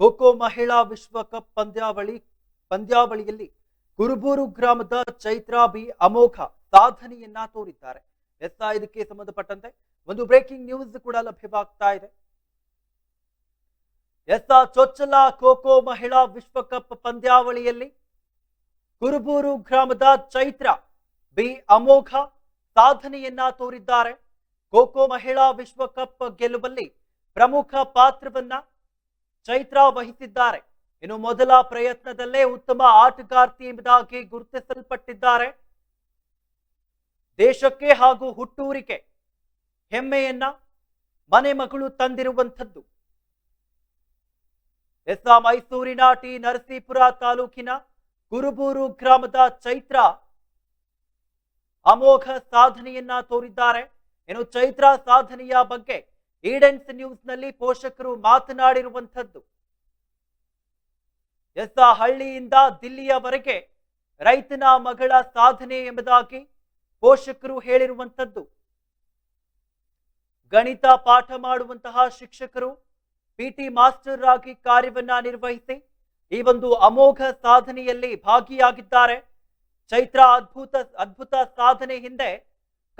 ಖೋಖೋ ಮಹಿಳಾ ವಿಶ್ವಕಪ್ ಪಂದ್ಯಾವಳಿ, ಪಂದ್ಯಾವಳಿಯಲ್ಲಿ ಕುರುಬೂರು ಗ್ರಾಮದ ಚೈತ್ರಾ ಬಿ ಅಮೋಘ ಸಾಧನೆಯನ್ನ ತೋರಿದ್ದಾರೆ. ಎಸ್ ಇದಕ್ಕೆ ಸಂಬಂಧಪಟ್ಟಂತೆ ಒಂದು ಬ್ರೇಕಿಂಗ್ ನ್ಯೂಸ್ ಕೂಡ ಲಭ್ಯವಾಗ್ತಾ ಇದೆ. ಎಸ್ ಚೊಚ್ಚಲ ಖೋಖೋ ಮಹಿಳಾ ವಿಶ್ವಕಪ್ ಪಂದ್ಯಾವಳಿಯಲ್ಲಿ ಕುರುಬೂರು ಗ್ರಾಮದ ಚೈತ್ರ ಬಿ ಅಮೋಘ ಸಾಧನೆಯನ್ನ ತೋರಿದ್ದಾರೆ. ಖೋಖೋ ಮಹಿಳಾ ವಿಶ್ವಕಪ್ ಗೆಲುವಲ್ಲಿ ಪ್ರಮುಖ ಪಾತ್ರವನ್ನ ಚೈತ್ರ ವಹಿಸಿದ್ದಾರೆ ಇನ್ನು ಮೊದಲ ಪ್ರಯತ್ನದಲ್ಲೇ ಉತ್ತಮ ಆಟಗಾರ್ತಿ ಎಂಬುದಾಗಿ ಗುರುತಿಸಲ್ಪಟ್ಟಿದ್ದಾರೆ. ದೇಶಕ್ಕೆ ಹಾಗೂ ಹುಟ್ಟೂರಿಗೆ ಹೆಮ್ಮೆಯನ್ನ ಮನೆ ಮಗಳು ತಂದಿರುವಂಥದ್ದು. ಎಸ್ ಮೈಸೂರಿನ ಟಿ ನರಸೀಪುರ ತಾಲೂಕಿನ ಗುರುಬೂರು ಗ್ರಾಮದ ಚೈತ್ರ ಅಮೋಘ ಸಾಧನೆಯನ್ನ ತೋರಿದ್ದಾರೆ. ಇನ್ನು ಚೈತ್ರ ಸಾಧನೆಯ ಬಗ್ಗೆ ಈಡೆನ್ಸ್ ನ್ಯೂಸ್ನಲ್ಲಿ ಪೋಷಕರು ಮಾತನಾಡಿರುವಂಥದ್ದು. ಎಸ್ ಹಳ್ಳಿಯಿಂದ ದಿಲ್ಲಿಯವರೆಗೆ ರೈತನ ಮಗಳ ಸಾಧನೆ ಎಂಬುದಾಗಿ ಪೋಷಕರು ಹೇಳಿರುವಂಥದ್ದು. ಗಣಿತ ಪಾಠ ಮಾಡುವಂತಹ ಶಿಕ್ಷಕರು ಪಿಟಿ ಮಾಸ್ಟರ್ ಆಗಿ ಕಾರ್ಯವನ್ನ ನಿರ್ವಹಿಸಿ ಈ ಒಂದು ಅಮೋಘ ಸಾಧನೆಯಲ್ಲಿ ಭಾಗಿಯಾಗಿದ್ದಾರೆ. ಚೈತ್ರ ಅದ್ಭುತ ಅದ್ಭುತ ಸಾಧನೆ ಹಿಂದೆ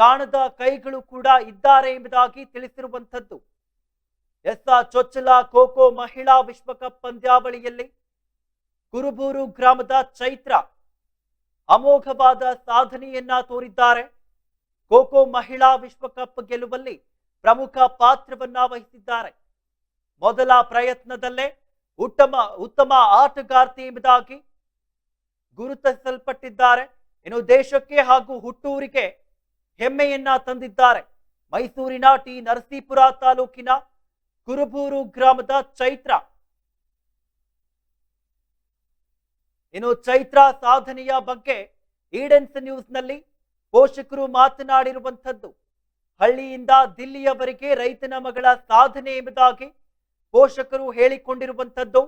ಕಾಣದ ಕೈಗಳು ಕೂಡ ಇದ್ದಾರೆ ಎಂಬುದಾಗಿ ತಿಳಿಸಿರುವಂಥದ್ದು. ಎಸ್ ಚೊಚ್ಚಲ ಖೋಖೋ ಮಹಿಳಾ ವಿಶ್ವಕಪ್ ಪಂದ್ಯಾವಳಿಯಲ್ಲಿ ಕುರುಬೂರು ಗ್ರಾಮದ ಚೈತ್ರ ಅಮೋಘವಾದ ಸಾಧನೆಯನ್ನ ತೋರಿದ್ದಾರೆ. ಖೋಖೋ ಮಹಿಳಾ ವಿಶ್ವಕಪ್ ಗೆಲುವಲ್ಲಿ ಪ್ರಮುಖ ಪಾತ್ರವನ್ನ ವಹಿಸಿದ್ದಾರೆ. ಮೊದಲ ಪ್ರಯತ್ನದಲ್ಲೇ ಉತ್ತಮ ಉತ್ತಮ ಆಟಗಾರ್ತಿ ಎಂಬುದಾಗಿ ಗುರುತಿಸಲ್ಪಟ್ಟಿದ್ದಾರೆ. ಇನ್ನು ದೇಶಕ್ಕೆ ಹಾಗೂ ಹುಟ್ಟೂರಿಗೆ ಹೆಮ್ಮೆಯನ್ನ ತಂದಿದ್ದಾರೆ. ಮೈಸೂರಿನ ಟಿ ನರಸೀಪುರ ತಾಲೂಕಿನ ಕುರುಬೂರು ಗ್ರಾಮದ ಚೈತ್ರ. ಇನ್ನು ಚೈತ್ರ ಸಾಧನೆಯ ಬಗ್ಗೆ ಈಡೆನ್ಸ್ ನ್ಯೂಸ್ನಲ್ಲಿ ಪೋಷಕರು ಮಾತನಾಡಿರುವಂಥದ್ದು. ಹಳ್ಳಿಯಿಂದ ದಿಲ್ಲಿಯವರೆಗೆ ರೈತನ ಮಗಳ ಸಾಧನೆ ಎಂಬುದಾಗಿ ಪೋಷಕರು ಹೇಳಿಕೊಂಡಿರುವಂಥದ್ದು.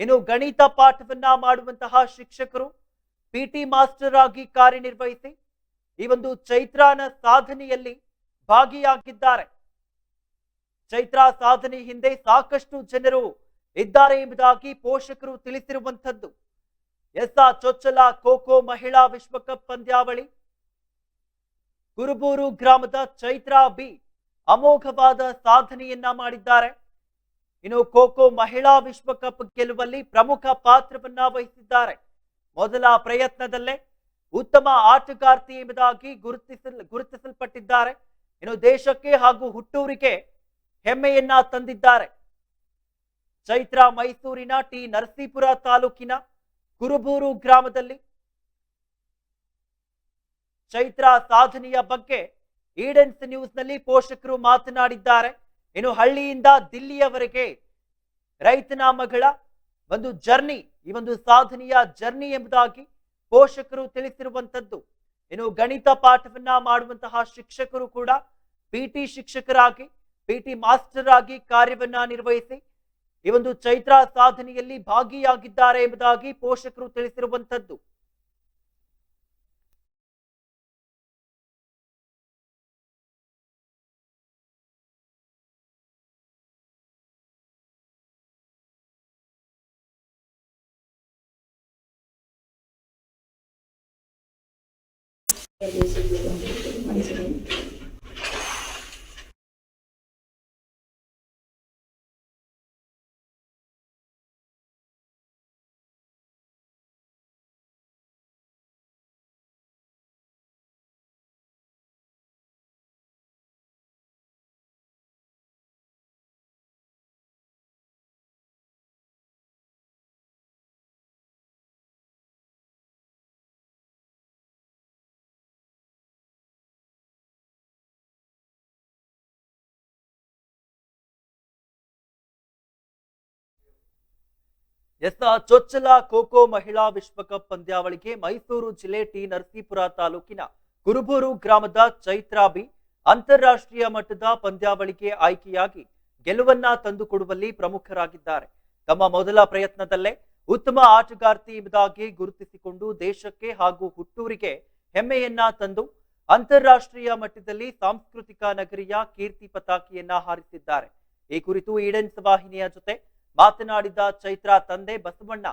ಇನ್ನು ಗಣಿತ ಪಾಠವನ್ನ ಮಾಡುವಂತಹ ಶಿಕ್ಷಕರು ಪಿಟಿ ಮಾಸ್ಟರ್ ಆಗಿ ಕಾರ್ಯನಿರ್ವಹಿಸಿ ಈ ಒಂದು ಚೈತ್ರಾನ ಸಾಧನೆಯಲ್ಲಿ ಭಾಗಿಯಾಗಿದ್ದಾರೆ. ಚೈತ್ರ ಸಾಧನೆ ಹಿಂದೆ ಸಾಕಷ್ಟು ಜನರು ಇದ್ದಾರೆ ಎಂಬುದಾಗಿ ಪೋಷಕರು ತಿಳಿಸಿರುವಂಥದ್ದು. ಎಸ್ ಆ ಚೊಚ್ಚಲ, ಖೋಖೋ ಮಹಿಳಾ ವಿಶ್ವಕಪ್ ಪಂದ್ಯಾವಳಿ. ಕುರುಬೂರು ಗ್ರಾಮದ ಚೈತ್ರಾ ಬಿ ಅಮೋಘವಾದ ಸಾಧನೆಯನ್ನ ಮಾಡಿದ್ದಾರೆ. ಇನ್ನು ಖೋಖೋ ಮಹಿಳಾ ವಿಶ್ವಕಪ್ ಗೆಲ್ಲುವಲ್ಲಿ ಪ್ರಮುಖ ಪಾತ್ರವನ್ನ ವಹಿಸಿದ್ದಾರೆ. ಮೊದಲ ಪ್ರಯತ್ನದಲ್ಲೇ ಉತ್ತಮ ಆಟಗಾರ್ತಿ ಎಂಬುದಾಗಿ ಗುರುತಿಸಲ್, ಗುರುತಿಸಲ್ಪಟ್ಟಿದ್ದಾರೆ. ಇನ್ನು ದೇಶಕ್ಕೆ ಹಾಗೂ ಹುಟ್ಟೂರಿಗೆ ಹೆಮ್ಮೆಯನ್ನ ತಂದಿದ್ದಾರೆ. ಚೈತ್ರ ಮೈಸೂರಿನ ಟಿ ನರಸೀಪುರ ತಾಲೂಕಿನ ಕುರುಬೂರು ಗ್ರಾಮದಲ್ಲಿ ಚೈತ್ರ ಸಾಧನೆಯ ಬಗ್ಗೆ ಈಡೆನ್ಸ್ ನ್ಯೂಸ್ನಲ್ಲಿ ಪೋಷಕರು ಮಾತನಾಡಿದ್ದಾರೆ. ಇನ್ನು ಹಳ್ಳಿಯಿಂದ ದಿಲ್ಲಿಯವರೆಗೆ ರೈತನ ಮಗಳ ಒಂದು ಜರ್ನಿ, ಈ ಒಂದು ಸಾಧನೆಯ ಜರ್ನಿ ಎಂಬುದಾಗಿ ಪೋಷಕರು ತಿಳಿಸಿರುವಂತದ್ದು ಏನು ಗಣಿತ ಪಾಠವನ್ನ ಮಾಡುವಂತಹ ಶಿಕ್ಷಕರು ಕೂಡ ಪಿಟಿ ಶಿಕ್ಷಕರಾಗಿ ಪಿ ಟಿ ಮಾಸ್ಟರ್ ಆಗಿ ಕಾರ್ಯವನ್ನ ನಿರ್ವಹಿಸಿ, ಈ ಒಂದು ಚೈತ್ರ ಸಾಧನೆಯಲ್ಲಿ ಭಾಗಿಯಾಗಿದ್ದಾರೆ ಎಂಬುದಾಗಿ ಪೋಷಕರು ತಿಳಿಸಿರುವಂತದ್ದು ಎಸ್ ಚೊಚ್ಚಲ ಖೋಖೋ ಮಹಿಳಾ ವಿಶ್ವಕಪ್ ಪಂದ್ಯಾವಳಿಗೆ ಮೈಸೂರು ಜಿಲ್ಲೆ ಟಿ ನರಸೀಪುರ ತಾಲೂಕಿನ ಕುರುಬೂರು ಗ್ರಾಮದ ಚೈತ್ರಾಬಿ ಅಂತಾರಾಷ್ಟ್ರೀಯ ಮಟ್ಟದ ಪಂದ್ಯಾವಳಿಗೆ ಆಯ್ಕೆಯಾಗಿ ಗೆಲುವನ್ನ ತಂದುಕೊಡುವಲ್ಲಿ ಪ್ರಮುಖರಾಗಿದ್ದಾರೆ. ತಮ್ಮ ಮೊದಲ ಪ್ರಯತ್ನದಲ್ಲೇ ಉತ್ತಮ ಆಟಗಾರ್ತಿ ಎಂಬುದಾಗಿ ಗುರುತಿಸಿಕೊಂಡು ದೇಶಕ್ಕೆ ಹಾಗೂ ಹುಟ್ಟೂರಿಗೆ ಹೆಮ್ಮೆಯನ್ನ ತಂದು ಅಂತಾರಾಷ್ಟ್ರೀಯ ಮಟ್ಟದಲ್ಲಿ ಸಾಂಸ್ಕೃತಿಕ ನಗರಿಯ ಕೀರ್ತಿ ಪತಾಕಿಯನ್ನ ಹಾರಿಸಿದ್ದಾರೆ. ಈ ಕುರಿತು ಈಡೆನ್ಸ್ ವಾಹಿನಿಯ ಜೊತೆ ಮಾತನಾಡಿದ ಚೈತ್ರಾ ತಂದೆ ಬಸವಣ್ಣ,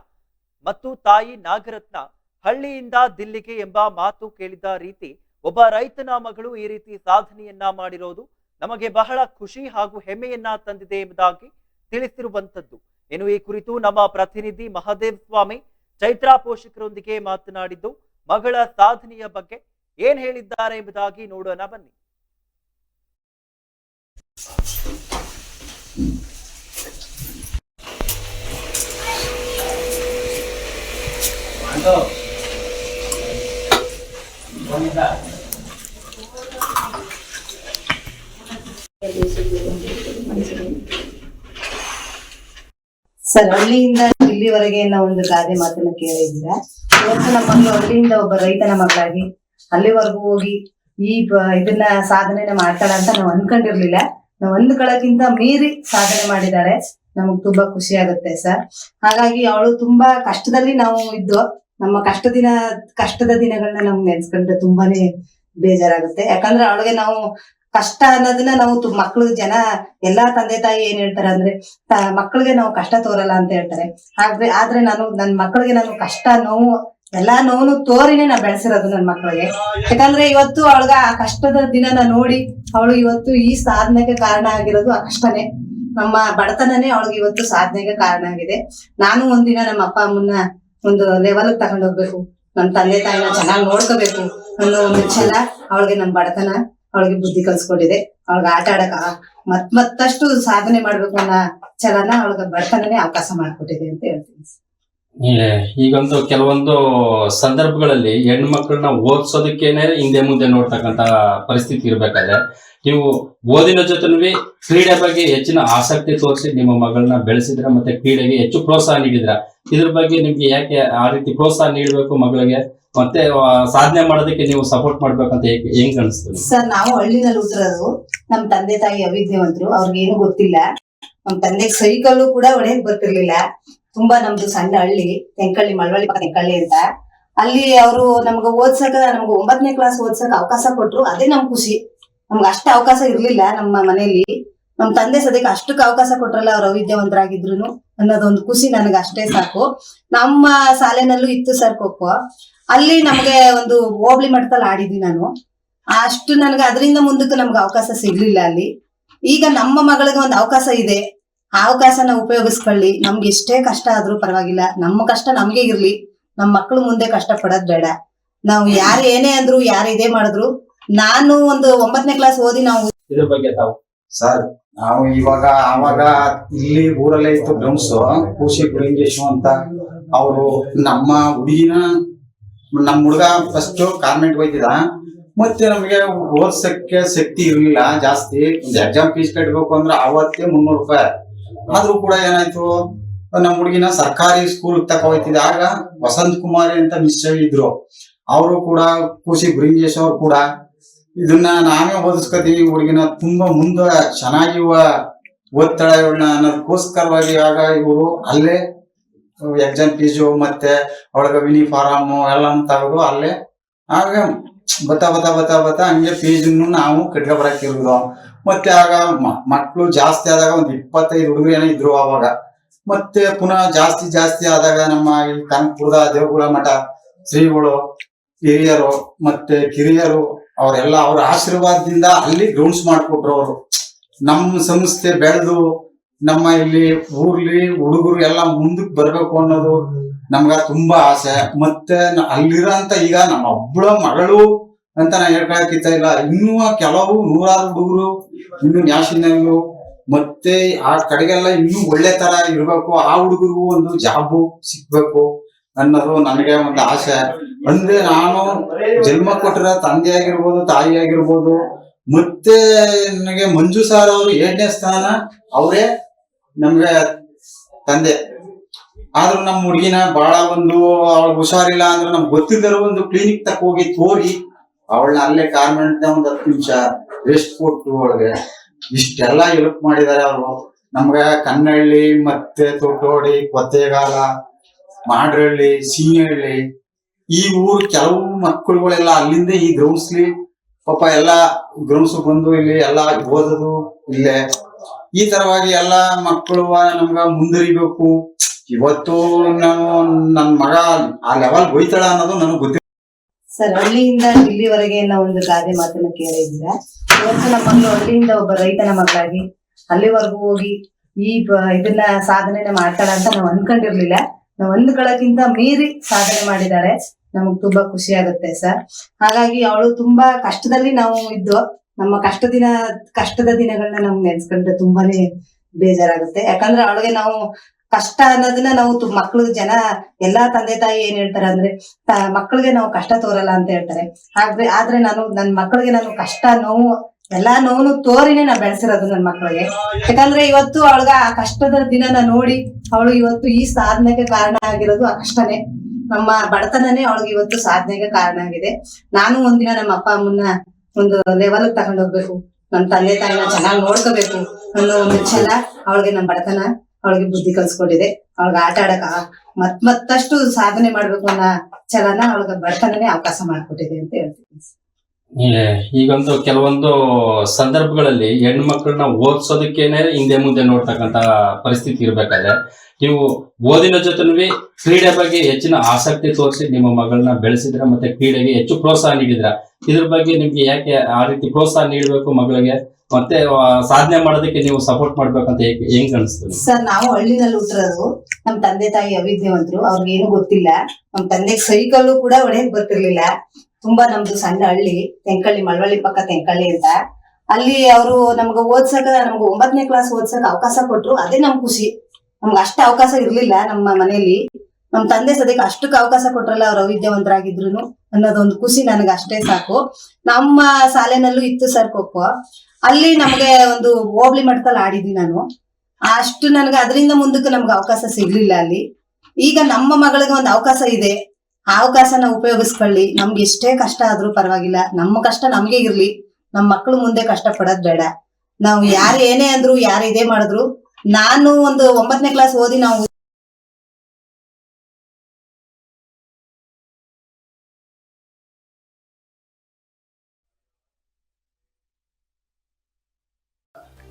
ಮತ್ತು ತಾಯಿ ನಾಗರತ್ನ, ಹಳ್ಳಿಯಿಂದ ದಿಲ್ಲಿಗೆ ಎಂಬ ಮಾತು ಕೇಳಿದ ರೀತಿ ಒಬ್ಬ ರೈತನ ಮಗಳು ಈ ರೀತಿ ಸಾಧನೆಯನ್ನ ಮಾಡಿರೋದು ನಮಗೆ ಬಹಳ ಖುಷಿ ಹಾಗೂ ಹೆಮ್ಮೆಯನ್ನ ತಂದಿದೆ ಎಂಬುದಾಗಿ ತಿಳಿಸಿರುವಂತದ್ದು ಇನ್ನು ಈ ಕುರಿತು ನಮ್ಮ ಪ್ರತಿನಿಧಿ ಮಹದೇವ್ ಸ್ವಾಮಿ ಚೈತ್ರಾ ಪೋಷಕರೊಂದಿಗೆ ಮಾತನಾಡಿದ್ದು, ಮಗಳ ಸಾಧನೆಯ ಬಗ್ಗೆ ಏನ್ ಹೇಳಿದ್ದಾರೆ ಎಂಬುದಾಗಿ ನೋಡೋಣ ಬನ್ನಿ. ಸರ್, ಹಳ್ಳಿಯಿಂದ ಇಲ್ಲಿವರೆಗೆ ಒಂದು ಗಾದೆ ಮಾತನ್ನ ಕೇಳಿದ್ದೀರಾ ಇವತ್ತು ನಮ್ಮ ಮಗಳು ಹಳ್ಳಿಯಿಂದ ಒಬ್ಬ ರೈತನ ಮಗಳಾಗಿ ಅಲ್ಲಿವರೆಗೂ ಹೋಗಿ ಈ ಇದನ್ನ ಸಾಧನೆನ ಮಾಡ್ತಾಳ ಅಂತ ನಾವು ಅನ್ಕೊಂಡಿರ್ಲಿಲ್ಲ. ನಾವು ಅಂದ್ಕೊಳ್ಳೋಕ್ಕಿಂತ ಮೀರಿ ಸಾಧನೆ ಮಾಡಿದಾಳೆ ನಮಗ್ ತುಂಬಾ ಖುಷಿ ಆಗುತ್ತೆ ಸರ್. ಹಾಗಾಗಿ ಅವಳು ತುಂಬಾ ಕಷ್ಟದಲ್ಲಿ ನಾವು ಇದ್ದು ನಮ್ಮ ಕಷ್ಟ ದಿನ ಕಷ್ಟದ ದಿನಗಳನ್ನ ನಮ್ಗೆ ನೆನ್ಸ್ಕೊಂಡ್ರೆ ತುಂಬಾನೇ ಬೇಜಾರಾಗುತ್ತೆ. ಯಾಕಂದ್ರೆ ಅವಳಿಗೆ ನಾವು ಕಷ್ಟ ಅನ್ನೋದನ್ನ ನಾವು ಮಕ್ಳು ಜನ, ಎಲ್ಲಾ ತಂದೆ ತಾಯಿ ಏನ್ ಹೇಳ್ತಾರೆ ಅಂದ್ರೆ ಮಕ್ಳಿಗೆ ನಾವು ಕಷ್ಟ ತೋರಲ್ಲ ಅಂತ ಹೇಳ್ತಾರೆ. ಆದ್ರೆ ಆದ್ರೆ ನಾನು, ನನ್ ಮಕ್ಳಿಗೆ ನಾನು ಕಷ್ಟ ನೋವು, ಎಲ್ಲಾ ನೋವು ತೋರಿನೇ ನಾ ಬೆಳೆಸಿರೋದು ನನ್ ಮಕ್ಳಿಗೆ. ಯಾಕಂದ್ರೆ ಇವತ್ತು ಅವಳಗ ಆ ಕಷ್ಟದ ದಿನನ ನೋಡಿ ಅವಳು ಇವತ್ತು ಈ ಸಾಧನೆಗೆ ಕಾರಣ ಆಗಿರೋದು ಆ ಕಷ್ಟನೇ. ನಮ್ಮ ಬಡತನನೇ ಅವಳಿಗೆ ಇವತ್ತು ಸಾಧನೆಗೆ ಕಾರಣ ಆಗಿದೆ. ನಾನು ಒಂದಿನ ನಮ್ಮ ಅಪ್ಪ ಅಮ್ಮನ್ನ ಒಂದು ಲೆವೆಲ್ ತಗೊಂಡ್ ಹೋಗ್ಬೇಕು. ನಮ್ ತಂದೆ ತಾಯಿನ ಚೆನ್ನಾಗಿ ನೋಡ್ಕೋಬೇಕು. ಅನ್ನೋ ಒಂದು ಛಲ ಅವಳಿಗೆ ನನ್ನ ಬಡತನ, ಅವಳಿಗೆ ಬುದ್ಧಿ ಕಲ್ಸ್ಕೊಂಡಿದೆ ಅವಳಿಗೆ ಆಟ ಆಡಕ ಮತ್ ಮತ್ತಷ್ಟು ಸಾಧನೆ ಮಾಡ್ಬೇಕು ಅನ್ನೋ ಛಲನ ಅವಳಿಗೆ ಬಡತನನೇ ಅವಕಾಶ ಮಾಡ್ಕೊಟ್ಟಿದೆ ಅಂತ ಹೇಳ್ತೀನಿ ಈಗೊಂದು ಕೆಲವೊಂದು ಸಂದರ್ಭಗಳಲ್ಲಿ ಹೆಣ್ಣು ಮಕ್ಕಳನ್ನ ಓದಿಸೋದಕ್ಕೇನೆ ಹಿಂದೆ ಮುಂದೆ ನೋಡ್ತಕ್ಕಂತ ಪರಿಸ್ಥಿತಿ ಇರ್ಬೇಕಾದ್ರೆ ನೀವು ಓದಿನ ಜೊತೆನೂ ಕ್ರೀಡೆ ಬಗ್ಗೆ ಹೆಚ್ಚಿನ ಆಸಕ್ತಿ ತೋರಿಸಿ ನಿಮ್ಮ ಮಗಳನ್ನ ಬೆಳೆಸಿದ್ರ ಮತ್ತೆ ಕ್ರೀಡೆಗೆ ಹೆಚ್ಚು ಪ್ರೋತ್ಸಾಹ ನೀಡಿದ್ರ. ಇದ್ರ ಬಗ್ಗೆ ನಿಮ್ಗೆ ಯಾಕೆ ಆ ರೀತಿ ಪ್ರೋತ್ಸಾಹ ನೀಡಬೇಕು ಮಗಳಿಗೆ? ಮತ್ತೆ ಸಾಧನೆ ಮಾಡೋದಕ್ಕೆ ನೀವು ಸಪೋರ್ಟ್ ಮಾಡ್ಬೇಕಂತ ಹೇಗೆ ಅನಿಸ್ತದೆ? ಸರ್, ನಾವು ಹಳ್ಳಿನಲ್ಲಿ ಉತ್ತರದು. ನಮ್ ತಂದೆ ತಾಯಿ ಅವಿದ್ಯವಂತರು, ಅವ್ರಿಗೆ ಏನು ಗೊತ್ತಿಲ್ಲ. ನಮ್ ತಂದೆ ಸೈಕಲ್ ಕೂಡ ಒಡೆಯಕ್ ಬರ್ತಿರ್ಲಿಲ್ಲ. ತುಂಬಾ ನಮ್ದು ಸಣ್ಣ ಹಳ್ಳಿ, ತೆಂಕಳ್ಳಿ, ಮಳವಳ್ಳಿ ತೆಂಕಳ್ಳಿ ಅಂತ. ಅಲ್ಲಿ ಅವರು ನಮ್ಗೆ ಓದ್ಸಕ, ನಮ್ಗೆ ಒಂಬತ್ತನೇ ಕ್ಲಾಸ್ ಓದ್ಸಕ್ ಅವಕಾಶ ಕೊಟ್ರು. ಅದೇ ನಮ್ ಖುಷಿ. ನಮ್ಗೆ ಅಷ್ಟು ಅವಕಾಶ ಇರ್ಲಿಲ್ಲ ನಮ್ಮ ಮನೆಯಲ್ಲಿ. ನಮ್ ತಂದೆ ಸದ್ಯಕ್ಕೆ ಅಷ್ಟಕ್ಕೆ ಅವಕಾಶ ಕೊಟ್ರಲ್ಲ ಅವ್ರ ಅವಿದ್ಯವಂತರಾಗಿದ್ರು ಅನ್ನೋದೊಂದು ಖುಷಿ ನನಗೆ ಅಷ್ಟೇ ಸಾಕು. ನಮ್ಮ ಶಾಲೆನಲ್ಲೂ ಇತ್ತು ಸರ್ ಖೋಖೋ ಅಲ್ಲಿ ನಮ್ಗೆ ಒಂದು ಹೋಬಳಿ ಮಟ್ಟದಲ್ಲಿ ಆಡಿದ್ವಿ ನಾನು. ಅಷ್ಟು ನನಗೆ ಅದರಿಂದ ಮುಂದಕ್ಕೆ ನಮ್ಗೆ ಅವಕಾಶ ಸಿಗ್ಲಿಲ್ಲ ಅಲ್ಲಿ. ಈಗ ನಮ್ಮ ಮಗಳಿಗೆ ಒಂದು ಅವಕಾಶ ಇದೆ. ಆ ಅವಕಾಶನ ಉಪಯೋಗಿಸ್ಕೊಳ್ಳಿ. ನಮ್ಗೆ ಎಷ್ಟೇ ಕಷ್ಟ ಆದ್ರೂ ಪರವಾಗಿಲ್ಲ. ನಮ್ಮ ಕಷ್ಟ ನಮ್ಗೆ ಇರ್ಲಿ. ನಮ್ಮ ಮಕ್ಕಳು ಮುಂದೆ ಕಷ್ಟ ಪಡೋದ್ ಬೇಡ. ನಾವು ಯಾರು ಏನೇ ಅಂದ್ರು, ಯಾರು ಇದೇ ಮಾಡಿದ್ರು, ನಾನು ಒಂದು ಒಂಬತ್ತನೇ ಕ್ಲಾಸ್ ಓದಿ ನಾವು ಇದ್ರ ಬಗ್ಗೆ ತಾವು ಸರ್, ನಾವು ಇವಾಗ ಆವಾಗ ಇಲ್ಲಿ ಊರಲ್ಲೇ ಇತ್ತು ಡ್ರಮ್ಸ್ ಕೂಸಿ ಬುಳಿಂಗೇಶು ಅಂತ ಅವರು ನಮ್ಮ ಹುಡುಗಿನ, ನಮ್ಮ ಹುಡುಗ ಫಸ್ಟ್ ಕಾರ್ಮೆಂಟ್ ಹೋಯ್ತಿದ ಮತ್ತೆ ನಮಗೆ ಓದ್ಸಕ್ಕೆ ಶಕ್ತಿ ಇರಲಿಲ್ಲ, ಜಾಸ್ತಿ. ಒಂದು ಎಕ್ಸಾಮ್ ಫೀಸ್ ಕಟ್ಟಬೇಕು ಅಂದ್ರೆ ಅವತ್ತೇ ಮುನ್ನೂರು ರೂಪಾಯಿ. ಆದ್ರೂ ಕೂಡ ಏನಾಯ್ತು, ನಮ್ಮ ಹುಡುಗಿನ ಸರ್ಕಾರಿ ಸ್ಕೂಲ್ ತಕ ಹೋಯ್ತಿದ್ದ. ಆಗ ವಸಂತ್ ಕುಮಾರಿ ಅಂತ ಮಿಸ್ ಇದ್ರು. ಅವರು ಕೂಡ ಖುಷಿ ಗುರಿಂಗೇಶ್ ಅವ್ರು ಕೂಡ ಇದನ್ನ ನಾವೇ ಓದಿಸ್ಕೋತೀವಿ, ಹುಡುಗಿನ ತುಂಬಾ ಮುಂದ ಚೆನ್ನಾಗಿರುವ ಓದ್ತಾಳೆ ಅನ್ನೋದಕ್ಕೋಸ್ಕರವಾಗಿ ಆಗ ಇವರು ಅಲ್ಲೇ ಎಕ್ಸಾಮ್ ಫೀಸು ಮತ್ತೆ ಅವಳಗ ಯೂನಿಫಾರಮ್ ಎಲ್ಲ ತೆಗೆದು ಅಲ್ಲೇ ಆಗ ಬತ್ತಾ ಬತ್ತಾ ಬತ್ತಾ ಬತ್ತಾ ಹಂಗೆ ಫೀಸನ್ನು ನಾವು ಕಟ್ಕೊ ಬರಕ್ಕಿರೋದು ಮತ್ತೆ ಆಗ ಮಕ್ಕಳು ಜಾಸ್ತಿ ಆದಾಗ ಒಂದು ಇಪ್ಪತ್ತೈದು ಹುಡುಗರು ಏನೋ ಇದ್ರು ಅವಾಗ. ಮತ್ತೆ ಪುನಃ ಜಾಸ್ತಿ ಜಾಸ್ತಿ ಆದಾಗ ನಮ್ಮ ಈ ಕನಕಪುರದ ದೇವಗುಳ ಮಠ, ಶ್ರೀಗಳು, ಹಿರಿಯರು, ಮತ್ತೆ ಕಿರಿಯರು ಅವರೆಲ್ಲ ಅವ್ರ ಆಶೀರ್ವಾದದಿಂದ ಅಲ್ಲಿ ಗ್ರೌಂಡ್ಸ್ ಮಾಡ್ಕೊಟ್ರು ಅವರು. ನಮ್ಮ ಸಂಸ್ಥೆ ಬೆಳೆದು ನಮ್ಮ ಇಲ್ಲಿ ಊರ್ಲಿ ಹುಡುಗರು ಎಲ್ಲ ಮುಂದಕ್ಕೆ ಬರ್ಬೇಕು ಅನ್ನೋದು ನಮ್ಗ ತುಂಬಾ ಆಸೆ. ಮತ್ತೆ ಅಲ್ಲಿರಂತ ಈಗ ನಮ್ಮ ಒಬ್ಬಳ ಮಗಳು ಅಂತ ನಾ ಹೇಳ್ಕೊಳಕಿತ್ತ ಇಲ್ಲ. ಇನ್ನೂ ಕೆಲವು ನೂರಾರು ಹುಡುಗರು, ಇನ್ನು ನ್ಯಾಷನಲ್ ಮತ್ತೆ ಆ ಕಡೆಗೆಲ್ಲ ಇನ್ನೂ ಒಳ್ಳೆ ತರ ಇರ್ಬೇಕು. ಆ ಹುಡುಗರಿಗೂ ಒಂದು ಜಾಬು ಸಿಕ್ಬೇಕು ಅನ್ನೋದು ನನಗೆ ಒಂದು ಆಸೆ. ಅಂದ್ರೆ ನಾನು ಜನ್ಮ ಕೊಟ್ಟಿರೋ ತಂದೆ ಆಗಿರ್ಬೋದು, ತಾಯಿ ಆಗಿರ್ಬೋದು, ಮತ್ತೆ ನನಗೆ ಮಂಜು ಸಾರ್ ಅವರು ಏಳನೇ ಸ್ಥಾನ, ಅವರೇ ನಮ್ಗೆ ತಂದೆ. ಆದ್ರೂ ನಮ್ಮ ಹುಡುಗಿನ ಬಹಳ ಒಂದು ಅವಳಿಗೆ ಹುಷಾರಿಲ್ಲ ಅಂದ್ರೆ ನಮ್ಗೆ ಗೊತ್ತಿದ್ದರು ಒಂದು ಕ್ಲಿನಿಕ್ ತಕ್ಕ ಹೋಗಿ ತೋರಿ, ಅವಳನ್ನ ಅಲ್ಲೇ ಕಾರ್ಮೆಂಟ್ ಒಂದು ಹತ್ತು ನಿಮಿಷ ರೆಸ್ಟ್ ಕೊಟ್ಟು ಅವಳಿಗೆ. ಇಷ್ಟೆಲ್ಲ ಹೆಲ್ಪ್ ಮಾಡಿದ್ದಾರೆ ಅವರು. ನಮ್ಗೆ ಕನ್ನಳ್ಳಿ, ಮತ್ತೆ ತೋಟೋಡಿ ಕೊತ್ತೇಗಾಲ ಮಾಡ್ರಳ್ಳಿ ಸಿಂಗಳ್ಳಿ ಈ ಊರು ಕೆಲವು ಮಕ್ಕಳುಗಳೆಲ್ಲ ಅಲ್ಲಿಂದ ಈ ಗ್ರೌಂಡ್ಸ್ಲಿ ಪಾಪ ಎಲ್ಲ ಗ್ರೌಂಡ್ಸ್ ಬಂದು ಇಲ್ಲಿ ಎಲ್ಲ ಓದೋದು ಇಲ್ಲೇ. ಈ ತರವಾಗಿ ಎಲ್ಲಾ ಮಕ್ಕಳು ನಮ್ಗ ಮುಂದರಿಬೇಕು. ಇವತ್ತು ನಾನು ನನ್ ಮಗ ಆ ಲೆವೆಲ್ ಹೋಯ್ತಾಳ ಅನ್ನೋದು ನನಗೆ ಗೊತ್ತಿಲ್ಲ. ಸರ್, ಹಳ್ಳಿಯಿಂದ ಇಲ್ಲಿವರೆಗೆ ಒಂದು ಗಾದೆ ಮಾತನ್ನ ಕೇಳಿದ್ದೀರಾ? ಇವತ್ತು ನಮ್ಮ ಮಗಳು ಹಳ್ಳಿಯಿಂದ ಒಬ್ಬ ರೈತನ ಮಗಳಾಗಿ ಅಲ್ಲಿವರೆಗೂ ಹೋಗಿ ಈ ಇದನ್ನ ಸಾಧನೆ ಮಾಡ್ತಾಳ ಅಂತ ನಾವು ಅನ್ಕೊಂಡಿರ್ಲಿಲ್ಲ. ನಾವು ಮೀರಿ ಸಾಧನೆ ಮಾಡಿದ್ದಾರೆ. ನಮಗ್ ತುಂಬಾ ಖುಷಿ ಆಗುತ್ತೆ ಸರ್. ಹಾಗಾಗಿ ಅವಳು ತುಂಬಾ ಕಷ್ಟದಲ್ಲಿ ನಾವು ಇದ್ದು, ನಮ್ಮ ಕಷ್ಟ ದಿನ ಕಷ್ಟದ ದಿನಗಳನ್ನ ನಾವು ನೆನ್ಸ್ಕೊಂಡ್ರೆ ತುಂಬಾನೇ ಬೇಜಾರಾಗುತ್ತೆ. ಯಾಕಂದ್ರೆ ಅವಳಿಗೆ ನಾವು ಕಷ್ಟ ಅನ್ನೋದನ್ನ ನಾವು ಮಕ್ಳು ಜನ, ಎಲ್ಲಾ ತಂದೆ ತಾಯಿ ಏನ್ ಹೇಳ್ತಾರೆ ಅಂದ್ರೆ ಮಕ್ಳಿಗೆ ನಾವು ಕಷ್ಟ ತೋರಲ್ಲ ಅಂತ ಹೇಳ್ತಾರೆ. ಆದ್ರೆ ಆದ್ರೆ ನಾನು, ನನ್ ಮಕ್ಕಳಿಗೆ ನಾನು ಕಷ್ಟ, ನೋವು, ಎಲ್ಲಾ ನೋವು ತೋರಿನೇ ನಾ ಬೆಳೆಸಿರೋದು ನನ್ ಮಕ್ಕಳಿಗೆ ಯಾಕಂದ್ರೆ ಇವತ್ತು ಅವಳಗ ಆ ಕಷ್ಟದ ದಿನನ ನೋಡಿ ಅವಳು ಇವತ್ತು ಈ ಸಾಧನೆಗೆ ಕಾರಣ ಆಗಿರೋದು ಅಷ್ಟನೇ ನಮ್ಮ ಬಡತನನೇ ಅವಳಿಗೆ ಇವತ್ತು ಸಾಧನೆಗೆ ಕಾರಣ ಆಗಿದೆ. ನಾನು ಒಂದಿನ ನಮ್ಮ ಅಪ್ಪ ಅಮ್ಮನ್ನ ಒಂದು ಲೆವೆಲ್ ತಗೊಂಡ್ ಹೋಗ್ಬೇಕು. ನಮ್ಮ ತಂದೆ ತಾಯಿನ ಚೆನ್ನಾಗಿ ನೋಡ್ಕೋಬೇಕು ಅನ್ನೋ ಒಂದು ಛಲ ಅವಳಿಗೆ ನಮ್ಮ ಬಡತನ ಅವಳಿಗೆ ಬುದ್ಧಿ ಕಲ್ಸ್ಕೊಂಡಿದೆ. ಅವಳಿಗೆ ಆಟ ಆಡಕ ಮತ್ ಮತ್ತಷ್ಟು ಸಾಧನೆ ಮಾಡ್ಬೇಕು ಅನ್ನೋ ಛಲನ ಅವಳಿಗೆ ಬಡತನನೇ ಅವಕಾಶ ಮಾಡ್ಕೊಟ್ಟಿದೆ ಅಂತ ಹೇಳ್ತೀನಿ. ಏ, ಈಗಂತೂ ಕೆಲವೊಂದು ಸಂದರ್ಭಗಳಲ್ಲಿ ಹೆಣ್ಮಕ್ಳನ್ನ ಓದಿಸೋದಕ್ಕೇನೆ ಹಿಂದೆ ಮುಂದೆ ನೋಡ್ತಕ್ಕಂತ ಪರಿಸ್ಥಿತಿ ಇರ್ಬೇಕಾದ್ರೆ ನೀವು ಓದಿನ ಜೊತೆನೂ ಕ್ರೀಡೆ ಬಗ್ಗೆ ಹೆಚ್ಚಿನ ಆಸಕ್ತಿ ತೋರಿಸಿ ನಿಮ್ಮ ಮಗಳನ್ನ ಬೆಳೆಸಿದ್ರ ಮತ್ತೆ ಕ್ರೀಡೆಗೆ ಹೆಚ್ಚು ಪ್ರೋತ್ಸಾಹ ನೀಡಿದ್ರ ಇದ್ರ ಬಗ್ಗೆ ನಿಮ್ಗೆ ಯಾಕೆ ಆ ರೀತಿ ಪ್ರೋತ್ಸಾಹ ನೀಡಬೇಕು ಮಗಳಿಗೆ? ಮತ್ತೆ ಸಾಧನೆ ಮಾಡೋದಕ್ಕೆ ನೀವು ಸಪೋರ್ಟ್ ಮಾಡ್ಬೇಕಂತ ಹೇಗೆ ಹೆಂಗ್ ಅನಿಸ್ತದೆ? ಸರ್ ನಾವು ಹಳ್ಳಿನಲ್ಲಿ ಹುಟ್ಟಿರೋದು ನಮ್ ತಂದೆ ತಾಯಿ ಅವಿದ್ಯವಂತರು ಅವ್ರಿಗೆ ಏನು ಗೊತ್ತಿಲ್ಲ. ನಮ್ ತಂದೆಗೆ ಸೈಕಲ್ ಕೂಡ ಒಡೆಯಕ್ ಬರ್ತಿರ್ಲಿಲ್ಲ. ತುಂಬಾ ನಮ್ದು ಸಣ್ಣ ಹಳ್ಳಿ ತೆಂಕಳ್ಳಿ ಮಳವಳ್ಳಿ ಪಕ್ಕ ತೆಂಕಳ್ಳಿ ಅಂತ. ಅಲ್ಲಿ ಅವರು ನಮ್ಗೆ ಓದ್ಸಕ, ನಮ್ಗೆ ಒಂಬತ್ತನೇ ಕ್ಲಾಸ್ ಓದ್ಸಕ್ ಅವಕಾಶ ಕೊಟ್ರು. ಅದೇ ನಮ್ ಖುಷಿ. ನಮ್ಗೆ ಅಷ್ಟು ಅವಕಾಶ ಇರ್ಲಿಲ್ಲ ನಮ್ಮ ಮನೆಯಲ್ಲಿ ನಮ್ ತಂದೆ ಸದ್ಯಕ್ಕೆ ಅಷ್ಟಕ್ಕೆ ಅವಕಾಶ ಕೊಟ್ರಲ್ಲ ಅವ್ರು ಅವಿದ್ಯಾವಂತರಾಗಿದ್ರು ಅನ್ನೋದೊಂದು ಖುಷಿ ನನಗೆ ಅಷ್ಟೇ ಸಾಕು. ನಮ್ಮ ಶಾಲೆನಲ್ಲೂ ಇತ್ತು ಸರ್ ಖೋಖೋ ಅಲ್ಲಿ ನಮ್ಗೆ ಒಂದು ಹೋಬ್ಳಿ ಮಟ್ಟದಲ್ಲಿ ಆಡಿದ್ವಿ ನಾನು. ಅಷ್ಟು ನನ್ಗೆ ಅದರಿಂದ ಮುಂದಕ್ಕೆ ನಮ್ಗೆ ಅವಕಾಶ ಸಿಗ್ಲಿಲ್ಲ ಅಲ್ಲಿ. ಈಗ ನಮ್ಮ ಮಗಳಿಗೆ ಒಂದು ಅವಕಾಶ ಇದೆ. ಅವಕಾಶನ ಉಪಯೋಗಿಸ್ಕೊಳ್ಳಿ. ನಮ್ಗೆ ಎಷ್ಟೇ ಕಷ್ಟ ಆದ್ರೂ ಪರವಾಗಿಲ್ಲ. ನಮ್ಮ ಕಷ್ಟ ನಮ್ಗೆ ಇರ್ಲಿ. ನಮ್ಮ ಮಕ್ಳು ಮುಂದೆ ಕಷ್ಟ ಪಡೋದ್ ಬೇಡ. ನಾವು ಯಾರು ಏನೇ ಅಂದ್ರು, ಯಾರು ಇದೇ ಮಾಡಿದ್ರು, ನಾನು ಒಂದು ಒಂಬತ್ತನೇ ಕ್ಲಾಸ್ ಓದಿ ನಾವು